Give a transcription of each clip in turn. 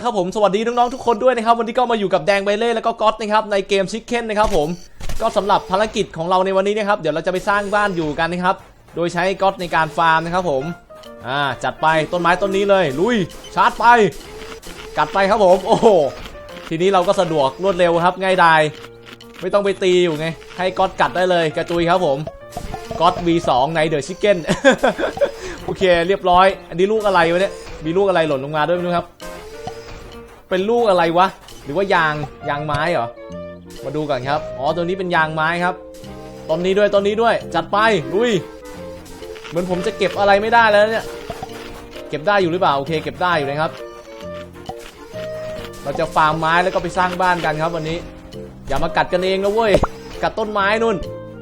ละครับผมสวัสดีน้องๆทุกคนด้วยนะครับวันนี้ก็มาอยู่กับแดงใบเล่แล้วก็ก๊อตนะครับในเกมชิคเก้นนะครับผมก็สำหรับภารกิจของเราในวันนี้นะครับเดี๋ยวเราจะไปสร้างบ้านอยู่กันนะครับโดยใช้ก๊อตในการฟาร์มนะครับผมอ่าจัดไปต้นไม้ต้นนี้เลย ลุยชาร์จไป กัดไปครับผมโอ้โหทีนี้เราก็สะดวกรวดเร็วครับง่ายดายไม่ต้องไปตีอยู่ไงให้ก๊อตกัดได้เลยกระจุยครับผมก๊อต V2 ในเดอะชิคเก้นโอเคเรียบร้อย อันนี้ลูกอะไรวะเนี่ยมีลูกอะไรหล่นลงมาด้วยไม่รู้ครับ เป็นลูกอะไรวะ หรือว่ายางยางไม้เหรอ มาดูก่อนครับ อ๋อตัวนี้เป็นยางไม้ครับต้นนี้ด้วยต้นนี้ด้วย จัดไปลุย เหมือนผมจะเก็บอะไรไม่ได้แล้วเนี่ย เก็บได้อยู่หรือเปล่า โอเค เก็บได้อยู่นะครับ เราจะฟาร์มไม้แล้วก็ไปสร้างบ้านกันครับวันนี้ อย่ามากัดกันเองนะเว้ย กัดต้นไม้นู่น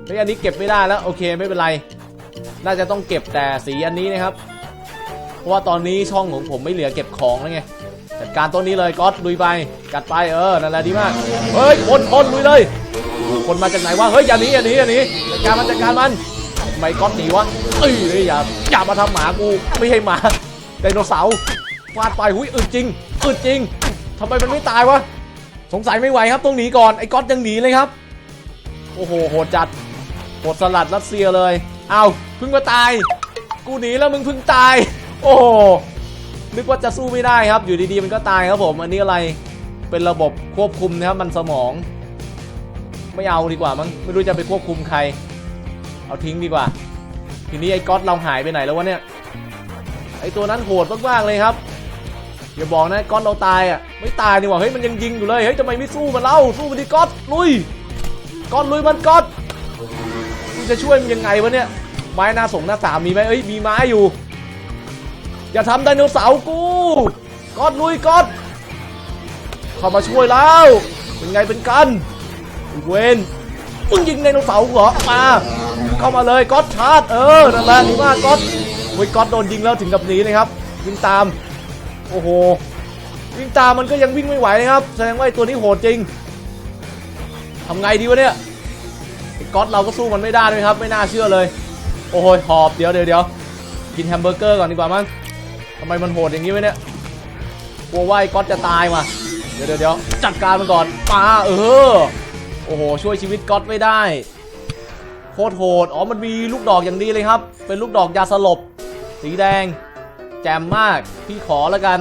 เฮ้ยอันนี้เก็บไม่ได้แล้ว โอเคไม่เป็นไร น่าจะต้องเก็บแต่สีอันนี้นะครับ เพราะว่าตอนนี้ช่องของผมไม่เหลือเก็บของแล้วไง การต้นนี้เลยก๊อตลุยไปกัดไปเออนั่นแหละดีมากเฮ้ยคนคนลุยเลย คนมาจากไหนวะเฮ้ยอย่าหนีอย่าหนีอย่าหนีจัดการมันจัดการมันทำไมก๊อตหนีวะเอ้ยอย่าอย่ามาทำหมากูไม่ใช่หมาไดโนเสาร์ฟาดไปหุยอึดจริงอึดจริงทำไมมันไม่ตายวะสงสัยไม่ไหวครับต้องหนีก่อนไอ้ก๊อตยังหนีเลยครับ โอ้โหโหดจัดโหดสลัดรัสเซียเลยเอาเพิ่งมาตาย กูหนีแล้วมึงเพิ่งตาย โอ้ นึกว่าจะสู้ไม่ได้ครับ อยู่ดีๆมันก็ตายครับผม อันนี้อะไร เป็นระบบควบคุมนะครับ มันสมอง ไม่เอาดีกว่ามั้ง ไม่รู้จะไปควบคุมใคร เอาทิ้งดีกว่า ทีนี้ไอ้ก๊อตเราหายไปไหนแล้ววะเนี่ย ไอ้ตัวนั้นโหดมากๆเลยครับ อย่าบอกนะก๊อตเราตายอะ ไม่ตายนี่หว่าเฮ้ยมันยังยิงอยู่เลย เฮ้ยทำไมไม่สู้มันเล่า สู้มันดิก๊อตลุย ก๊อตลุยมันก๊อตกูจะช่วยมันยังไงวะเนี่ย ไม้หน้าสงหน้าสามมีไหมเอ้ย มีไม้อยู่ อย่าทำไดโนเสาร์กูกอดลุยกอดเข้ามาช่วยแล้ว เป็นไงเป็นกันเวนมึงยิงไดโนเสาร์เหรอมาเข้ามาเลยกอดชาร์จเออนั่นแหละดีมากกอดโอ้ยกอดโดนยิงแล้วถึงกับหนีเลยครับวิ่งตามโอ้โหวิ่งตามมันก็ยังวิ่งไม่ไหวนะครับแสดงว่าตัวนี้โหดจริงทำไงดีวะเนี่ยก๊อตเราก็สู้มันไม่ได้เลยครับ ไม่น่าเชื่อเลย โอ้โหหอบเดี๋ยวเดี๋ยวเดี๋ยวกินแฮมเบอร์เกอร์ก่อนดีกว่ามั้ง ทำไมมันโหดอย่างนี้วะเนี่ยกลัวว่าไอ้ก๊อตจะตายว่ะเดี๋ยวเดี๋ยวจัดการมันก่อนมาเออโอ้โหช่วยชีวิตก๊อตไม่ได้โคตรโหดอ๋อมันมีลูกดอกอย่างดีเลยครับ เป็นลูกดอกยาสลบ สีแดง แจ่มมากพี่ขอแล้วกัน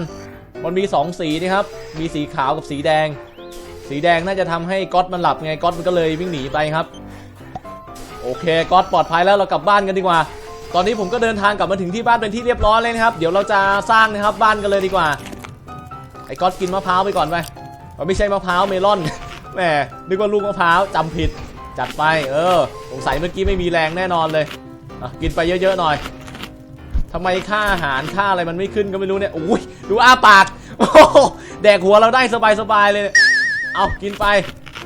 มันมี 2 สีนะครับ มีสีขาวกับสีแดง สีแดงน่าจะทำให้ก๊อตมันหลับไงก๊อตมันก็เลยวิ่งหนีไปครับ โอเคก๊อตปลอดภัยแล้วเรากลับบ้านกันดีกว่า ตอนนี้ผมก็เดินทางกลับมาถึงที่บ้านเป็นที่เรียบร้อยเลยนะครับ เดี๋ยวเราจะสร้างนะครับบ้านกันเลยดีกว่า ไอ้ก๊อตกินมะพร้าวไปก่อนไปมันไม่ใช่มะพร้าวเมลอนแหมนึกว่าลูกมะพร้าวจำผิด จัดไป เออ สงสัยเมื่อกี้ไม่มีแรงแน่นอนเลยกินไปเยอะๆหน่อยทำไมค่าอาหารค่าอะไรมันไม่ขึ้นก็ไม่รู้เนี่ยอุ้ยดูอ้าปากโอ้โหแดกหัวเราได้สบายๆเลย เอากินไป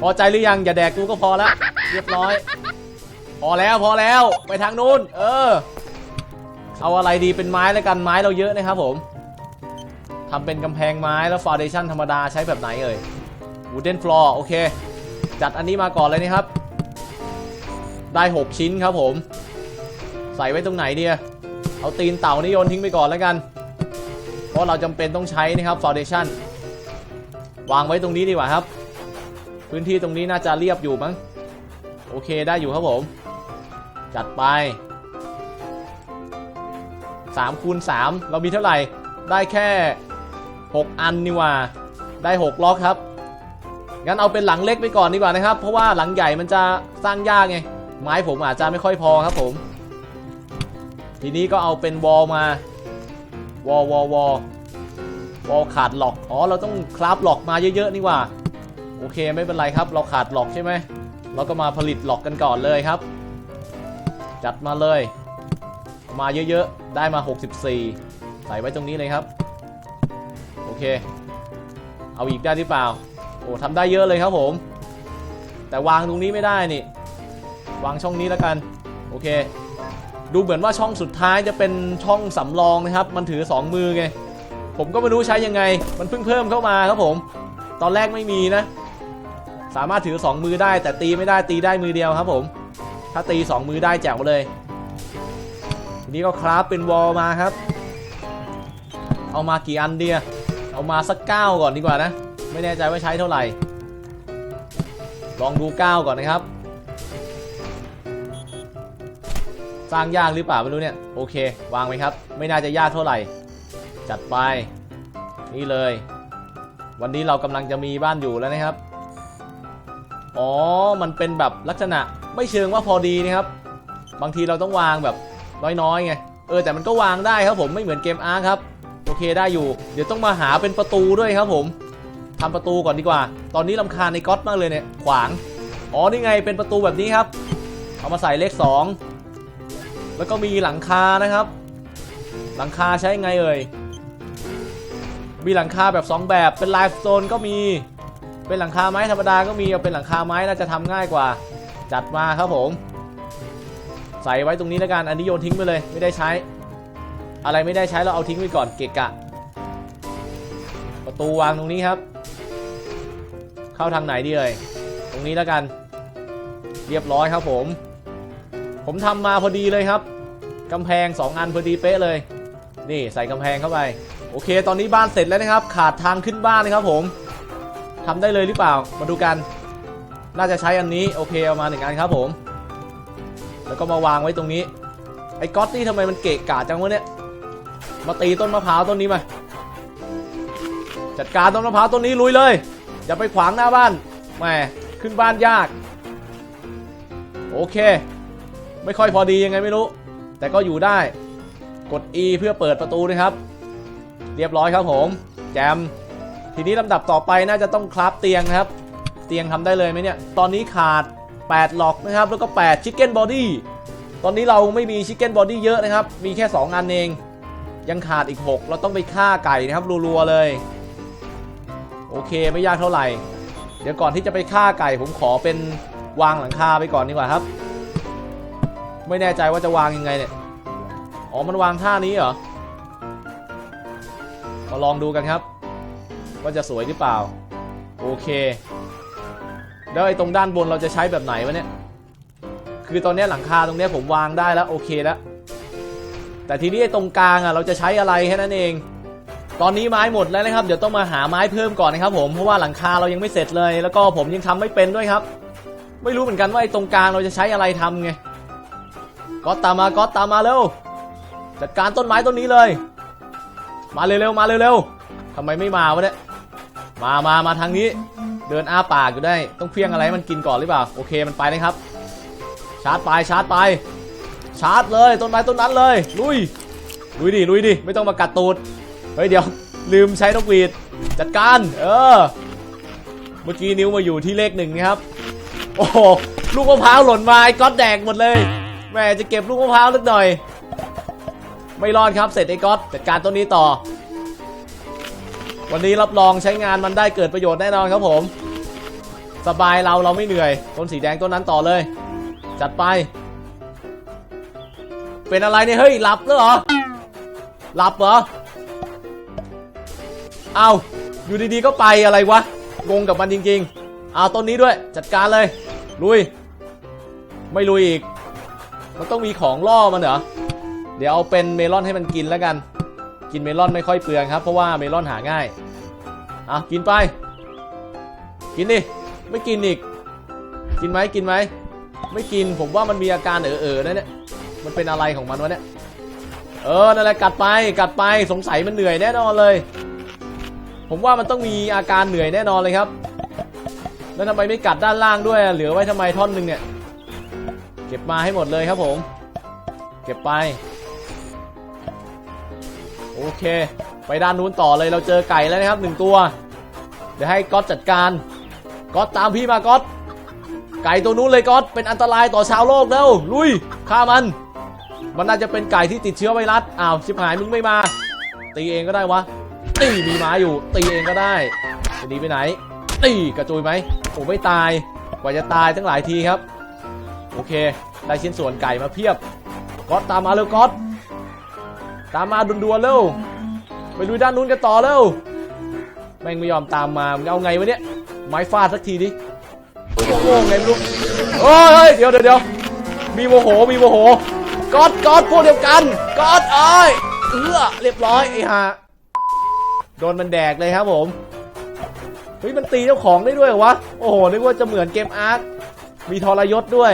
พอใจหรือยังอย่าแดกกูก็พอละเรียบร้อย พอแล้วพอแล้วไปทางนู้น เออ เอาอะไรดีเป็นไม้แล้วกันไม้เราเยอะนะครับผมทำเป็นกำแพงไม้แล้วฟาวเดชั่นธรรมดาใช้แบบไหนเอ่ย wooden floor โอเค จัดอันนี้มาก่อนเลยนะครับ ได้ 6 ชิ้นครับผม ใส่ไว้ตรงไหนดีอะเอาตีนเต่านี่โยนทิ้งไปก่อนแล้วกัน เพราะเราจำเป็นต้องใช้นะครับฟาวเดชั่นวางไว้ตรงนี้ดีกว่าครับ พื้นที่ตรงนี้น่าจะเรียบอยู่มั้ง โอเคได้อยู่ครับผม จัดไป3คูณ3เรามีเท่าไหร่ ได้แค่ 6 อันนี่ว่า ได้ 6 ล็อกครับ งั้นเอาเป็นหลังเล็กไปก่อนดีกว่านะครับ เพราะว่าหลังใหญ่มันจะสร้างยากไง ไม้ผมอาจจะไม่ค่อยพอครับผม ทีนี้ก็เอาเป็นวอลมา วอลวอลวอลวอลขาดหลอก อ๋อ เราต้องคราฟหลอกมาเยอะๆนี่ว่า โอเคไม่เป็นไรครับ เราขาดหลอกใช่ไหม เราก็มาผลิตหลอกกันก่อนเลยครับ จัดมาเลย มาเยอะๆ ได้มา 64 ใส่ไว้ตรงนี้เลยครับ โอเค เอาอีกได้หรือเปล่า โอ้ทำได้เยอะเลยครับผม แต่วางตรงนี้ไม่ได้นี่ วางช่องนี้แล้วกัน โอเค ดูเหมือนว่าช่องสุดท้ายจะเป็นช่องสำรองนะครับ มันถือ 2 มือไง ผมก็ไม่รู้ใช้ยังไง มันเพิ่งเพิ่มเข้ามาครับผม ตอนแรกไม่มีนะ สามารถถือ 2 มือได้แต่ตีไม่ได้ตีได้มือเดียวครับผม ถ้าตี 2 มือได้แจ๋วเลย ทีนี้ก็คราฟเป็นวอลมาครับ เอามากี่อันเดียเอามาสักเก้าก่อนดีกว่านะ ไม่แน่ใจว่าใช้เท่าไหร่ ลองดูเก้าก่อนนะครับ สร้างยากหรือเปล่าไม่รู้เนี่ย โอเค วางไว้ครับ ไม่น่าจะยากเท่าไหร่ จัดไป นี่เลย วันนี้เรากำลังจะมีบ้านอยู่แล้วนะครับ อ๋อ มันเป็นแบบลักษณะ ไม่เชิงว่าพอดีนะครับ บางทีเราต้องวางแบบน้อยๆไง เออแต่มันก็วางได้ครับผมไม่เหมือนเกมอาร์ครับ โอเคได้อยู่ เดี๋ยวต้องมาหาเป็นประตูด้วยครับผมทำประตูก่อนดีกว่า ตอนนี้ลำคาญในก๊อตมากเลยเนี่ย ขวาง อ๋อ นี่ไงเป็นประตูแบบนี้ครับ เอามาใส่เลข 2 แล้วก็มีหลังคานะครับ หลังคาใช้ไงเอ่ย มีหลังคาแบบ 2 แบบ เป็นไลฟ์โซนก็มี เป็นหลังคาไม้ธรรมดาก็มี เอาเป็นหลังคาไม้น่าจะทำง่ายกว่า จัดมาครับผม ใส่ไว้ตรงนี้แล้วกัน อันนี้โยนทิ้งไปเลย ไม่ได้ใช้ อะไรไม่ได้ใช้เราเอาทิ้งไว้ก่อนเกะกะ ประตูวางตรงนี้ครับ เข้าทางไหนดีเอ่ย ตรงนี้แล้วกัน เรียบร้อยครับผม ผมทำมาพอดีเลยครับกำแพง 2 อันพอดีเป๊ะเลย นี่ใส่กำแพงเข้าไป โอเค ตอนนี้บ้านเสร็จแล้วนะครับ ขาดทางขึ้นบ้านนะครับผมทำได้เลยหรือเปล่า มาดูกัน น่าจะใช้อันนี้โอเคเอามาหนึ่งอันครับผม แล้วก็มาวางไว้ตรงนี้ ไอ้ก๊อตนี่ทำไมมันเกะกะจังวะเนี่ย มาตีต้นมะพร้าวต้นนี้มา จัดการต้นมะพร้าวต้นนี้ลุยเลย อย่าไปขวางหน้าบ้านแหมขึ้นบ้านยาก โอเค ไม่ค่อยพอดียังไงไม่รู้ แต่ก็อยู่ได้ กด E เพื่อเปิดประตูนะครับ เรียบร้อยครับผม แจม ทีนี้ลำดับต่อไปน่าจะต้องคราฟเตียงครับ ตียงทำได้เลยไหมเนี่ย ตอนนี้ขาด 8 หลอกนะครับ แล้วก็ 8 ชิคเก้นบอดี้ ตอนนี้เราไม่มีชิคเก้นบอดี้เยอะนะครับ มีแค่2อันเอง ยังขาดอีก 6 เราต้องไปฆ่าไก่นะครับรัวๆเลย โอเคไม่ยากเท่าไหร่ เดี๋ยวก่อนที่จะไปฆ่าไก่ ผมขอเป็นวางหลังคาไปก่อนดีกว่าครับ ไม่แน่ใจว่าจะวางยังไงเนี่ย อ๋อ มันวางท่านี้เหรอ มาลองดูกันครับ ว่าจะสวยหรือเปล่า โอเค แล้วไอ้ตรงด้านบนเราจะใช้แบบไหนวะเนี่ย คือตอนนี้หลังคาตรงนี้ผมวางได้แล้วโอเคแล้ว แต่ทีนี้ไอ้ตรงกลางอะเราจะใช้อะไรแค่นั้นเอง ตอนนี้ไม้หมดแล้วนะครับ เดี๋ยวต้องมาหาไม้เพิ่มก่อนนะครับผม เพราะว่าหลังคาเรายังไม่เสร็จเลย แล้วก็ผมยังทำไม่เป็นด้วยครับ ไม่รู้เหมือนกันว่าไอ้ตรงกลางเราจะใช้อะไรทำไง ก็ตามมาก็ตามมาเร็ว จัดการต้นไม้ต้นนี้เลย มาเร็วๆมาเร็วๆทำไมไม่มาวะเนี่ย มามามาทางนี้ เดินอ้าปากอยู่ได้ ต้องเพี้ยงอะไรให้มันกินก่อนหรือเปล่า โอเคมันไปนะครับ ชาร์จไปชาร์จไป ชาร์จเลยต้นไม้ต้นนั้นเลย ลุย ลุยดิ ลุยดิ ไม่ต้องมากัดตูด เฮ้ยเดี๋ยว ลืมใช้นกหวีด จัดการ เออ เมื่อกี้นิ้วมาอยู่ที่เลขหนึ่งนะครับ โอ้โหลูกมะพร้าวหล่นมาไอ้ก๊อตแดกหมดเลย แม่จะเก็บลูกมะพร้าวสักหน่อย ไม่รอดครับ เสร็จไอ้ก๊อตจัดการต้นนี้ต่อ วันนี้รับรองใช้งานมันได้เกิดประโยชน์แน่นอนครับผม สบายเราเราไม่เหนื่อยต้นสีแดงต้นนั้นต่อเลย จัดไป เป็นอะไรเนี่ยเฮ้ยหลับแล้วเหรอหลับเหรอเอาอยู่ดีๆก็ไปอะไรวะงงกับมันจริงๆเอาต้นนี้ด้วย จัดการเลย ลุย ไม่ลุยอีก มันต้องมีของล่อมันเหรอเดี๋ยวเอาเป็นเมลอนให้มันกินแล้วกัน กินเมลอนไม่ค่อยเปลืองครับ เพราะว่าเมลอนหาง่ายอะกินไป กินดิ ไม่กินอีก กินไหมกินไหม ไม่กิน ผมว่ามันมีอาการเออๆนะเนี่ย มันเป็นอะไรของมันวะเนี่ย เออ นั่นแหละกัดไป กัดไป สงสัยมันเหนื่อยแน่นอนเลย ผมว่ามันต้องมีอาการเหนื่อยแน่นอนเลยครับ แล้วทำไมไม่กัดด้านล่างด้วย เหลือไว้ทำไมท่อนหนึ่งเนี่ย เก็บมาให้หมดเลยครับผม เก็บไป โอเค ไปด้านนู้นต่อเลย เราเจอไก่แล้วนะครับหนึ่งตัว เดี๋ยวให้ก๊อตจัดการ ก๊อตตามพี่มาก๊อตไก่ตัวนู้นเลยก๊อตเป็นอันตรายต่อชาวโลกแล้วลุยฆ่ามัน มันน่าจะเป็นไก่ที่ติดเชื้อไวรัสอ้าวชิบหายมึงไม่มา ตีเองก็ได้วะตีมีไม้อยู่ ตีเองก็ได้จะหนีไปไหนตีกระจุยไหมโอ้ไม่ตายกว่าจะตายตั้งหลายทีครับ โอเค ได้ชิ้นส่วนไก่มาเพียบก๊อตตามมาเร็วก๊อตตามมาด่วนๆเร็วไปลุยด้านนู้นกันต่อเร็วแม่งไม่ยอมตามมามึงเอาไงวะเนี่ย ไม้ฟาดสักทีดิโง่ไงไม่รู้เฮ้ยเดี๋ยวเดี๋ยวมีโมโหมีโมโหก๊อตก๊อตพวกเดียวกันก๊อตเอ้ยเออเรียบร้อยไอ้ห่าโดนมันแดกเลยครับผมเฮ้ยมันตีเจ้าของได้ด้วยวะโอ้โหนึกว่าจะเหมือนเกมอาร์คมีทรยศด้วย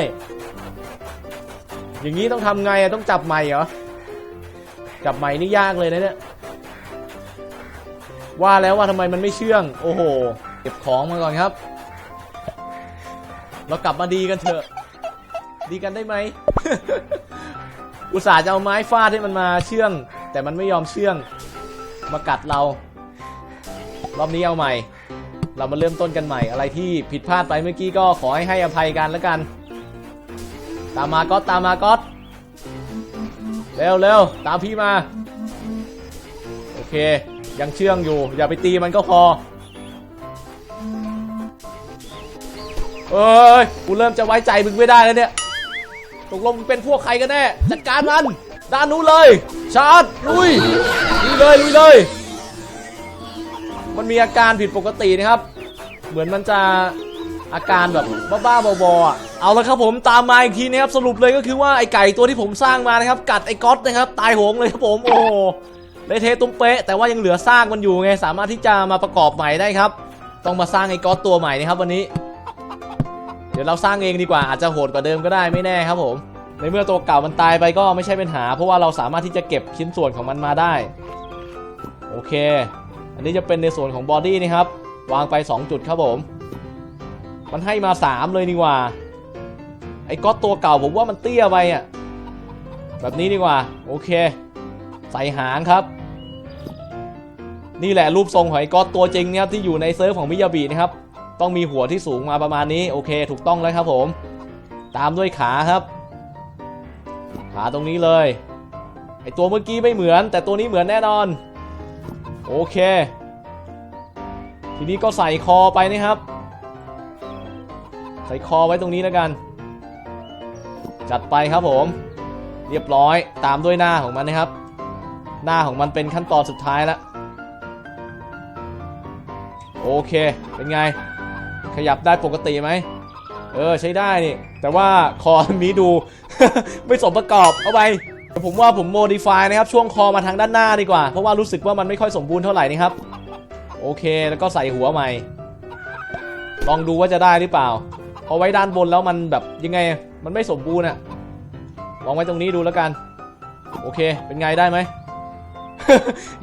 อย่างนี้ต้องทำไงอะต้องจับใหม่เหรอจับใหม่นี่ยากเลยนะเนี่ยว่าแล้วว่าทำไมมันไม่เชื่อง โอ้โห เก็บของมาก่อนครับ เรากลับมาดีกันเถอะ ดีกันได้ไหม อุตส่าห์จะเอาไม้ฟาดให้มันมาเชื่อง แต่มันไม่ยอมเชื่อง มากัดเรา รอบนี้เอาใหม่ เรามาเริ่มต้นกันใหม่ อะไรที่ผิดพลาดไปเมื่อกี้ก็ขอให้ให้อภัยกันแล้วกัน ตามมาก็ตามมาก็เร็วเร็วตามพี่มา โอเค ยังเชื่องอยู่ อย่าไปตีมันก็พอ เอ้ย กูเริ่มจะไว้ใจมึงไม่ได้แล้วเนี่ย ตกลงมึงเป็นพวกใครกันแน่ จัดการมัน ด้านนู้นเลย ชาร์จ ลุย ลุยเลย ลุยเลย มันมีอาการผิดปกตินะครับ เหมือนมันจะอาการแบบบ้าๆบอๆอะเอาละครับผมตามมาอีกทีนะครับสรุปเลยก็คือว่าไอไก่ตัวที่ผมสร้างมานะครับ กัดไอก๊อตนะครับ ตายโหงเลยครับผมโอ้โหเลเทตุ้มเป๊ะแต่ว่ายังเหลือสร้างมันอยู่ไงสามารถที่จะมาประกอบใหม่ได้ครับ ต้องมาสร้างไอก๊อตตัวใหม่นะครับวันนี้ ดี๋ยวเราสร้างเองดีกว่าอาจจะโหดกว่าเดิมก็ได้ไม่แน่ครับผมในเมื่อตัวเก่ามันตายไปก็ไม่ใช่ปัญหา เพราะว่าเราสามารถที่จะเก็บชิ้นส่วนของมันมาได้ โอเค อันนี้จะเป็นในส่วนของบอดี้นะครับ วางไป 2 จุดครับผม มันให้มา 3 เลยนี่หว่า ไอ้ก๊อตตัวเก่าผมว่ามันเตี้ยไปอะ แบบนี้ดีกว่า โอเค ใส่หางครับ นี่แหละรูปทรงของไอ้ก๊อตตัวจริงนะครับที่อยู่ในเซิร์ฟของมิยาบินะครับ ต้องมีหัวที่สูงมาประมาณนี้โอเค ถูกต้องแล้วครับผม ตามด้วยขาครับ ขาตรงนี้เลยไอตัวเมื่อกี้ไม่เหมือน แต่ตัวนี้เหมือนแน่นอน โอเค ทีนี้ก็ใส่คอไปนะครับ ใส่คอไว้ตรงนี้แล้วกัน จัดไปครับผม เรียบร้อยตามด้วยหน้าของมันนะครับ หน้าของมันเป็นขั้นตอนสุดท้ายแล้วโอเค เป็นไง ขยับได้ปกติไหมเออใช้ได้นี่ แต่ว่าคอนี้ดู ไม่สมประกอบเอาไปผมว่าผมโมดิฟายนะครับ ช่วงคอมาทางด้านหน้าดีกว่า เพราะว่ารู้สึกว่ามันไม่ค่อยสมบูรณ์เท่าไหร่นี่ครับ โอเคแล้วก็ใส่หัวใหม่ ลองดูว่าจะได้หรือเปล่าเอาไว้ด้านบนแล้วมันแบบยังไงมันไม่สมบูรณ์อะลองไว้ตรงนี้ดูแล้วกัน โอเค เป็นไงได้ไหม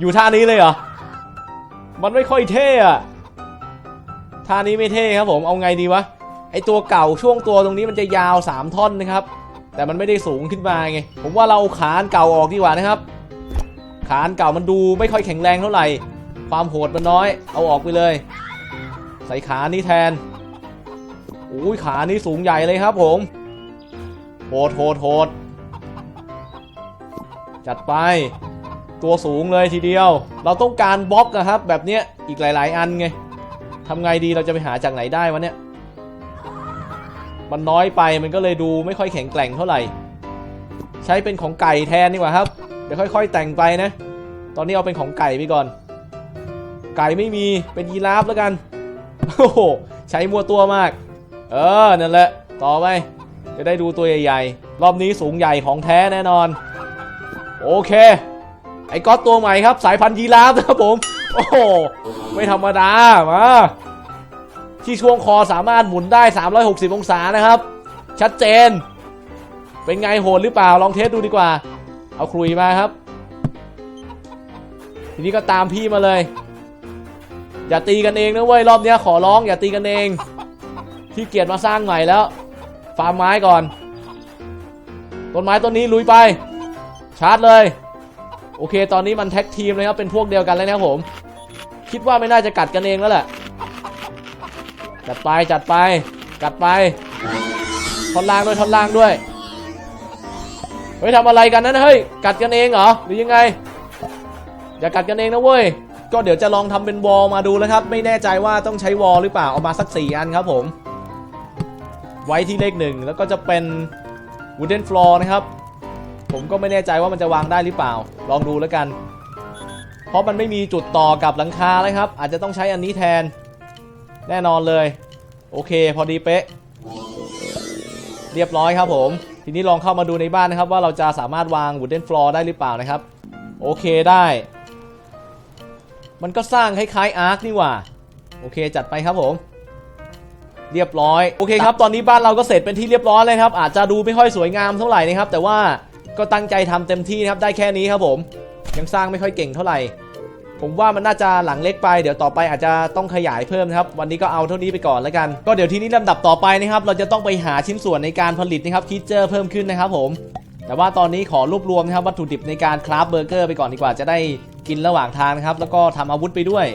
อยู่ท่านี้เลยเหรอ มันไม่ค่อยเท่อะ ท่านี้ไม่เท่ครับผมเอาไงดีวะไอตัวเก่าช่วงตัวตรงนี้มันจะยาว 3 ท่อนนะครับ แต่มันไม่ได้สูงขึ้นมาไง ผมว่าเราขานเก่าออกดีกว่านะครับ ขานเก่ามันดูไม่ค่อยแข็งแรงเท่าไหร่ ความโหดมันน้อย เอาออกไปเลย ใส่ขานี้แทนอุ้ยขานี้สูงใหญ่เลยครับผม โหดโหดโหดจัดไป ตัวสูงเลยทีเดียว เราต้องการบล็อกนะครับ แบบเนี้ยอีกหลาย ๆ อันไง ทำไงดีเราจะไปหาจากไหนได้วะเนี่ย มันน้อยไปมันก็เลยดูไม่ค่อยแข็งแกร่งเท่าไหร่ ใช้เป็นของไก่แทนดีกว่าครับ เดี๋ยวค่อย ๆ แต่งไปนะ ตอนนี้เอาเป็นของไก่ไปก่อน ไก่ไม่มีเป็นยีราฟแล้วกัน โอ้โห ใช้มัวตัวมาก เออ นั่นแหละ ต่อไป จะได้ดูตัวใหญ่ๆ รอบนี้สูงใหญ่ของแท้แน่นอน โอเค ไอ้ก๊อตตัวใหม่ครับ สายพันธุ์ยีราฟนะครับผม โอ้โห ไม่ธรรมดา มาที่ช่วงคอสามารถหมุนได้ 360 องศานะครับ ชัดเจน เป็นไงโหดหรือเปล่า ลองเทสดูดีกว่า เอาคลุยมาครับ ทีนี้ก็ตามพี่มาเลย อย่าตีกันเองนะเว้ย รอบนี้ขอร้องอย่าตีกันเองที่เกียจมาสร้างใหม่แล้ว ฟาร์มไม้ก่อน ต้นไม้ต้นนี้ลุยไป ชาร์จเลย โอเค ตอนนี้มันแท็กทีมเลยครับ เป็นพวกเดียวกันเลยนะครับผม คิดว่าไม่น่าจะกัดกันเองแล้วแหละจัดไปจัดไป กัดไปท่อนล่างด้วยท่อนล่างด้วยเฮ้ยทำอะไรกันนั้นเฮ้ยกัดกันเองเหรอหรือยังไงอย่ากัดกันเองนะเว้ยก็เดี๋ยวจะลองทำเป็นวอลมาดูแล้วครับ ไม่แน่ใจว่าต้องใช้วอลหรือเปล่าเอามาสักสี่อันครับผม ไว้ที่เลขหนึ่งแล้วก็จะเป็น wooden floor นะครับ ผมก็ไม่แน่ใจว่ามันจะวางได้หรือเปล่า ลองดูแล้วกัน ราะมันไม่มีจุดต่อกับหลังคาเลยครับ อาจจะต้องใช้อันนี้แทน แน่นอนเลย โอเค พอดีเป๊ะ เรียบร้อยครับผม ทีนี้ลองเข้ามาดูในบ้านนะครับ ว่าเราจะสามารถวาง wooden floor ได้หรือเปล่านะครับ โอเคได้ มันก็สร้างคล้ายๆอาร์คนี่หว่า โอเคจัดไปครับผม เรียบร้อย โอเคครับ ตอนนี้บ้านเราก็เสร็จเป็นที่เรียบร้อยเลยครับ อาจจะดูไม่ค่อยสวยงามเท่าไหร่นะครับ แต่ว่าก็ตั้งใจทำเต็มที่นะครับ ได้แค่นี้ครับผม ยังสร้างไม่ค่อยเก่งเท่าไหร่ ผมว่ามันน่าจะหลังเล็กไปเดี๋ยวต่อไปอาจจะต้องขยายเพิ่มนะครับ วันนี้ก็เอาเท่านี้ไปก่อนแล้วกัน ก็เดี๋ยวทีนี้ลำดับต่อไปนะครับ เราจะต้องไปหาชิ้นส่วนในการผลิตนะครับคิดเจอร์เพิ่มขึ้นนะครับผม แต่ว่าตอนนี้ขอรวบรวมนะครับวัตถุดิบในการคราฟเบอร์เกอร์ไปก่อนดีกว่าจะได้กินระหว่างทางนะครับ แล้วก็ทำอาวุธไปด้วย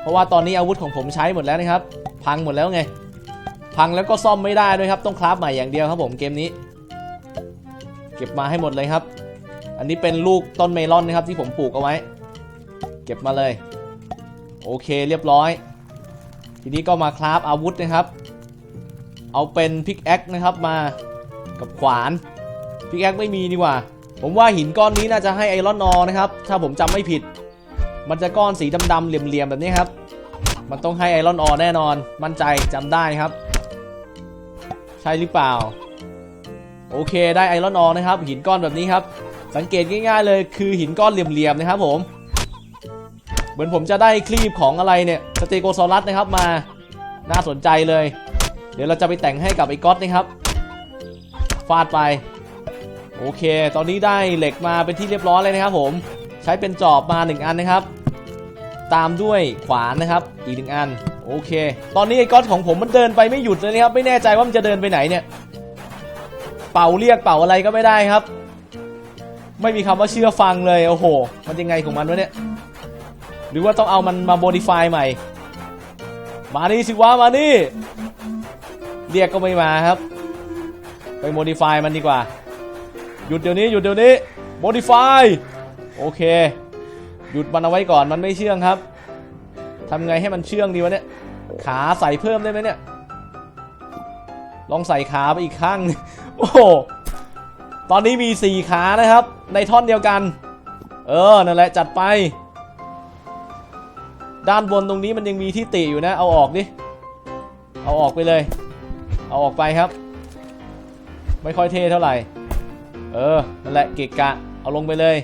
เพราะว่าตอนนี้อาวุธของผมใช้หมดแล้วนะครับ พังหมดแล้วไง พังแล้วก็ซ่อมไม่ได้ด้วยครับ ต้องคราฟใหม่อย่างเดียวครับผมเกมนี้ เก็บมาให้หมดเลยครับ อันนี้เป็นลูกต้นเมลอนนะครับที่ผมปลูกเอาไว้ ก็บมาเลย โอเคเรียบร้อย ทีนี้ก็มาคราฟอาวุธนะครับ เอาเป็นพิกแอคนะครับมากับขวานพิกแอคไม่มีดีกว่า ผมว่าหินก้อนนี้น่าจะให้ไอรอนนอนะครับ ถ้าผมจำไม่ผิด มันจะก้อนสีดำๆเหลี่ยมๆ แบบนี้ครับ มันต้องให้ไอรอนออแน่นอน มั่นใจจำได้ครับ ใช่หรือเปล่า โอเคได้ไอรอนออนะครับ หินก้อนแบบนี้ครับ สังเกตง่ายๆเลยคือหินก้อนเหลี่ยมๆนะครับผม เหมือนผมจะได้คลีปของอะไรเนี่ยสเตโกซอรัสนะครับมาน่าสนใจเลย เดี๋ยวเราจะไปแต่งให้กับไอ้ก๊อตนะครับฟาดไป โอเค ตอนนี้ได้เหล็กมาเป็นที่เรียบร้อยเลยนะครับผมใช้เป็นจอบมา 1 อันนะครับ ตามด้วยขวานนะครับ อีกหนึ่งอัน โอเค ตอนนี้ไอ้ก๊อตของผมมันเดินไปไม่หยุดเลยนะครับ ไม่แน่ใจว่ามันจะเดินไปไหนเนี่ย เป่าเรียกเป่าอะไรก็ไม่ได้ครับ ไม่มีคำว่าเชื่อฟังเลย โอ้โห มันยังไงของมันวะเนี่ย หรือว่าต้องเอามันมาโมดิฟายใหม่ มานี่สิวะมานี่ เรียกก็ไม่มาครับ ไปโมดิฟายมันดีกว่า หยุดเดี๋ยวนี้หยุดเดี๋ยวนี้โมดิฟายโอเค หยุดมันเอาไว้ก่อนมันไม่เชื่องครับทำไงให้มันเชื่องดีวะเนี่ยขาใส่เพิ่มได้ไหมเนี่ย ลองใส่ขาไปอีกข้างโอ้โหตอนนี้มีสี่ขานะครับ ในท่อนเดียวกัน เออ นั่นแหละ จัดไป ด้านบนตรงนี้มันยังมีที่ติอยู่นะ เอาออกดิ เอาออกไปเลย เอาออกไปครับ ไม่ค่อยเท่เท่าไหร่ เออ นั่นแหละเกะกะ เอาลงไปเลย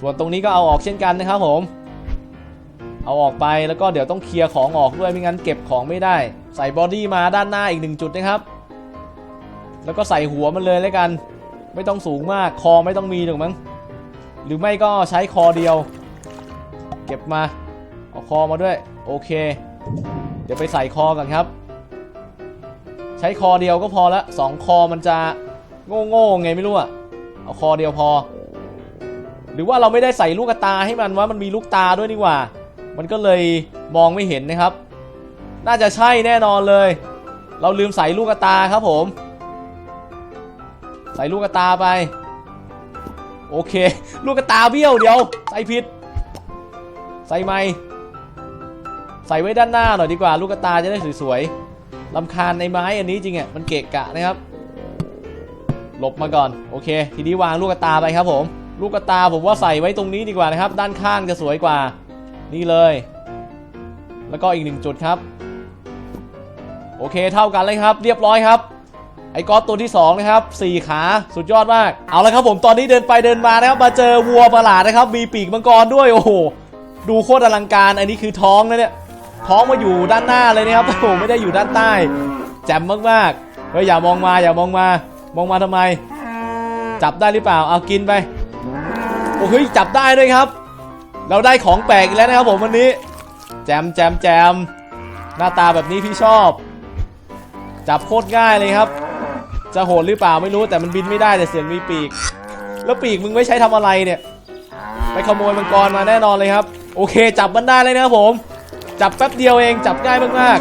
ส่วนตรงนี้ก็เอาออกเช่นกันนะครับผม เอาออกไปแล้วก็เดี๋ยวต้องเคลียร์ของออกด้วยไม่งั้นเก็บของไม่ได้ ใส่บอดี้มาด้านหน้าอีกหนึ่งจุดนะครับ แล้วก็ใส่หัวมันเลยแล้วกัน ไม่ต้องสูงมาก คอไม่ต้องมีหรอกมั้ง หรือไม่ก็ใช้คอเดียว เก็บมา อาคอมาด้วย โอเค เดี๋ยวไปใส่คอกันครับ ใช้คอเดียวก็พอละสองคอมันจะโง่ๆไงไม่รู้อะเอาคอเดียวพอ หรือว่าเราไม่ได้ใส่ลูกตาให้มันว่ามันมีลูกตาด้วยนี่ว่า มันก็เลยมองไม่เห็นนะครับ น่าจะใช่แน่นอนเลย เราลืมใส่ลูกตาครับผม ใส่ลูกตาไป โอเค ลูกตาเบี้ยวเดี๋ยว ใส่ผิด ใส่ไหมใส่ไว้ด้านหน้าหน่อยดีกว่า ลูกตาจะได้สวยๆลำคาญในไม้อันนี้จริงอะมันเกะกะนะครับ หลบมาก่อน โอเค ทีนี้วางลูกตาไปครับผม ลูกตาผมว่าใส่ไว้ตรงนี้ดีกว่านะครับ ด้านข้างจะสวยกว่า นี่เลย แล้วก็อีกหนึ่งจุดครับ โอเคเท่ากันเลยครับ เรียบร้อยครับไอ้ก๊อตตัวที่2นะครับสี่ขาสุดยอดมาก เอาละครับผมตอนนี้เดินไปเดินมานะครับ มาเจอวัวประหลาดนะครับ มีปีกมังกรด้วย โอ้โห ดูโคตรอลังการ อันนี้คือท้องนะเนี่ย ท้องมาอยู่ด้านหน้าเลยนะครับโอ้โหไม่ได้อยู่ด้านใต้แจ่มมากๆเฮ้ยอย่ามองมาอย่ามองมา มองมาทำไม จับได้หรือเปล่าเอากินไปโอ้เฮ้ยจับได้ด้วยครับ เราได้ของแปลกแล้วนะครับผมวันนี้ แจมแจมแจมหน้าตาแบบนี้พี่ชอบ จับโคตรง่ายเลยครับ จะโหดหรือเปล่าไม่รู้แต่มันบินไม่ได้แต่เสียงมีปีก แล้วปีกมึงไม่ใช้ทำอะไรเนี่ย ไปขโมยมังกรมาแน่นอนเลยครับ โอเค จับมันได้เลยนะครับผม จับแป๊บเดียวเองจับง่ายมาก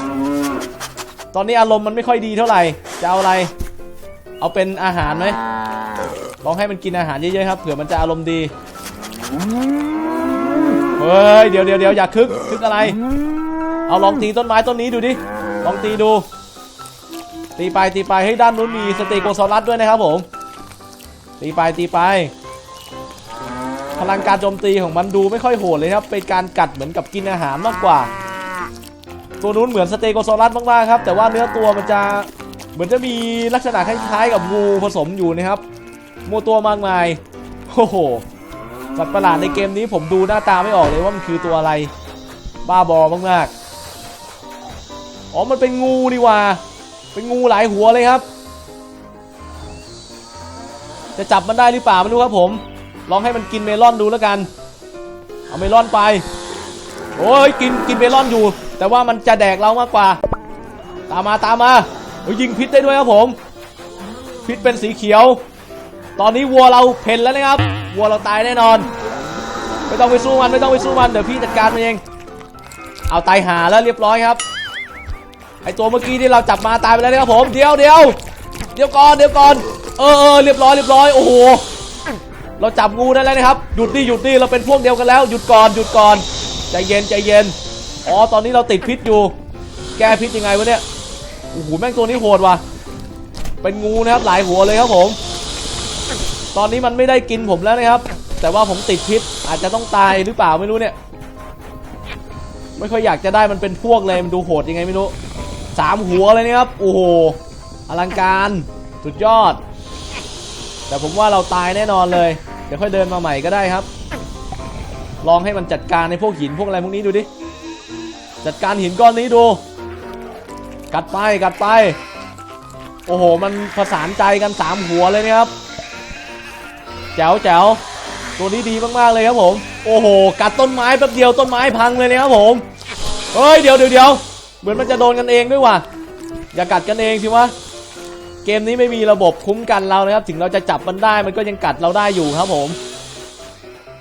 ๆ ตอนนี้อารมณ์มันไม่ค่อยดีเท่าไหร่ จะเอาอะไร เอาเป็นอาหารไหมลองให้มันกินอาหารเยอะๆครับเผื่อมันจะอารมณ์ดี เฮ้ย เดี๋ยวเดี๋ยวเดี๋ยวอย่าคึกคึกอะไร เอาลองตีต้นไม้ต้นนี้ดูดิ ลองตีดู ตีไปตีไปให้ด้านนู้นมีสเตโกซอรัสด้วยนะครับผม ตีไปตีไป พลังการโจมตีของมันดูไม่ค่อยโหดเลยครับ เป็นการกัดเหมือนกับกินอาหารมากกว่า ตัวนู้นเหมือนสเตโกซอรัสมากๆครับ แต่ว่าเนื้อตัวมันจะเหมือนจะมีลักษณะคล้ายๆ กับงูผสมอยู่นะครับมัวตัวมากมายโอ้โหสัตว์ประหลาดในเกมนี้ผมดูหน้าตาไม่ออกเลยว่ามันคือตัวอะไร บ้าบอมากๆอ๋อมันเป็นงูดีว่า เป็นงูหลายหัวเลยครับ จะจับมันได้หรือเปล่าไม่รู้ครับผม ลองให้มันกินเมลอนดูแล้วกัน เอาเมลอนไป โอ้ยกินกินเมลอนอยู่ แต่ว่ามันจะแดกเรามากกว่า ตามมาตามมาเฮ้ยยิงพิษได้ด้วยครับผม พิษเป็นสีเขียว ตอนนี้วัวเราเพ่นแล้วนะครับ วัวเราตายแน่นอน ไม่ต้องไปสู้มันไม่ต้องไปสู้มันเดี๋ยวพี่จัดการมันเอง เอาตายหาแล้วเรียบร้อยครับ ไอตัวเมื่อกี้ที่เราจับมาตายไปแล้วนะครับผม เดี๋ยวเดี๋ยวเดี๋ยวก่อนเดี๋ยวก่อน เออเออเรียบร้อยเรียบร้อย โอ้โห เราจับงูได้แล้วนะครับ หยุดดิหยุดดิเราเป็นพวกเดียวกันแล้ว หยุดก่อนหยุดก่อนใจเย็นใจเย็น อ๋อตอนนี้เราติดพิษอยู่ แก้พิษยังไงวะเนี่ยโอ้โหแม่งตัวนี้โหดว่ะ เป็นงูนะครับหลายหัวเลยครับผม ตอนนี้มันไม่ได้กินผมแล้วนะครับ แต่ว่าผมติดพิษอาจจะต้องตายหรือเปล่าไม่รู้เนี่ย ไม่ค่อยอยากจะได้มันเป็นพวกเลยมันดูโหดยังไงไม่รู้สามหัวเลยนะครับโอ้โหอลังการสุดยอด แต่ผมว่าเราตายแน่นอนเลย ดี๋ยวค่อยเดินมาใหม่ก็ได้ครับ ลองให้มันจัดการในพวกหินพวกอะไรพวกนี้ดูดิ จัดการหินก้อนนี้ดู กัดไปกัดไป โอ้โห มันผสานใจกันสามหัวเลยนะครับ แจ๋วแจ๋วตัวนี้ดีมากๆเลยครับผม โอ้โห กัดต้นไม้แป๊บเดียวต้นไม้พังเลยนะครับผมเฮ้ยเดี๋ยวเดี๋ยวเดี๋ยวเหมือนมันจะโดนกันเองด้วยว่ะ อย่ากัดกันเองสิวะ เกมนี้ไม่มีระบบคุ้มกันเรานะครับ ถึงเราจะจับมันได้มันก็ยังกัดเราได้อยู่ครับผม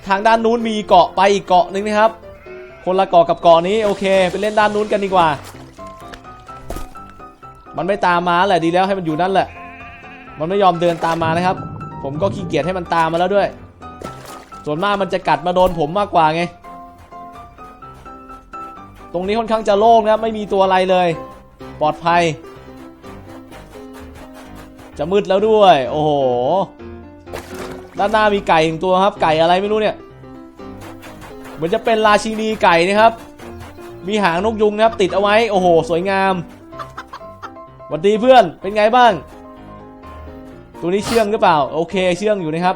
ทางด้านนู้นมีเกาะไปอีกเกาะหนึ่งนะครับ คนละเกาะกับเกาะนี้โอเค ไปเล่นด้านนู้นกันดีกว่า มันไม่ตามมาแหละดีแล้วให้มันอยู่นั่นแหละ มันไม่ยอมเดินตามมานะครับ ผมก็ขี้เกียจให้มันตามมาแล้วด้วย ส่วนมากมันจะกัดมาโดนผมมากกว่าไง ตรงนี้ค่อนข้างจะโล่งนะไม่มีตัวอะไรเลย ปลอดภัย จะมืดแล้วด้วย โอ้โห ด้านหน้ามีไก่หนึ่งตัวครับ ไก่อะไรไม่รู้เนี่ย เหมือนจะเป็นราชินีไก่นะครับ มีหางนกยุงนะครับ ติดเอาไว้ โอ้โห สวยงามหวัสดีเพื่อน เป็นไงบ้าง ตัวนี้เชื่องหรือเปล่า โอเค เชื่องอยู่นะครับ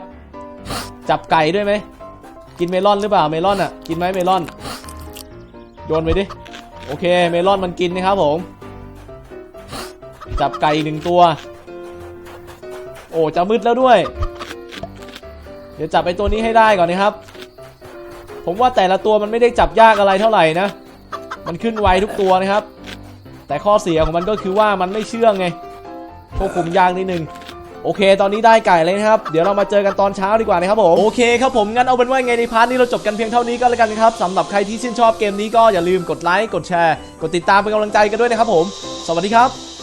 จับไก่ด้วยไหม กินเมลอนหรือเปล่า เมลอนอะ กินไหมเมลอน โยนไปดิ โอเค เมลอนมันกินนะครับผม จับไก่หนึ่งตัว โอ้จะมืดแล้วด้วย เดี๋ยวจับไอ้ตัวนี้ให้ได้ก่อนนะครับ ผมว่าแต่ละตัวมันไม่ได้จับยากอะไรเท่าไหร่นะ มันขึ้นไวทุกตัวนะครับ แต่ข้อเสียของมันก็คือว่ามันไม่เชื่องไงควบคุมยากนิดนึงโอเค ตอนนี้ได้ไก่เลยนะครับ เดี๋ยวเรามาเจอกันตอนเช้าดีกว่านะครับผม โอเคครับผม งั้นเอาเป็นว่าไงในพาร์ทนี้เราจบกันเพียงเท่านี้ก็แล้วกันนะครับสำหรับใครที่ชื่นชอบเกมนี้ก็อย่าลืมกดไลค์ กดแชร์ กดติดตามเป็นกำลังใจกันด้วยนะครับผม สวัสดีครับ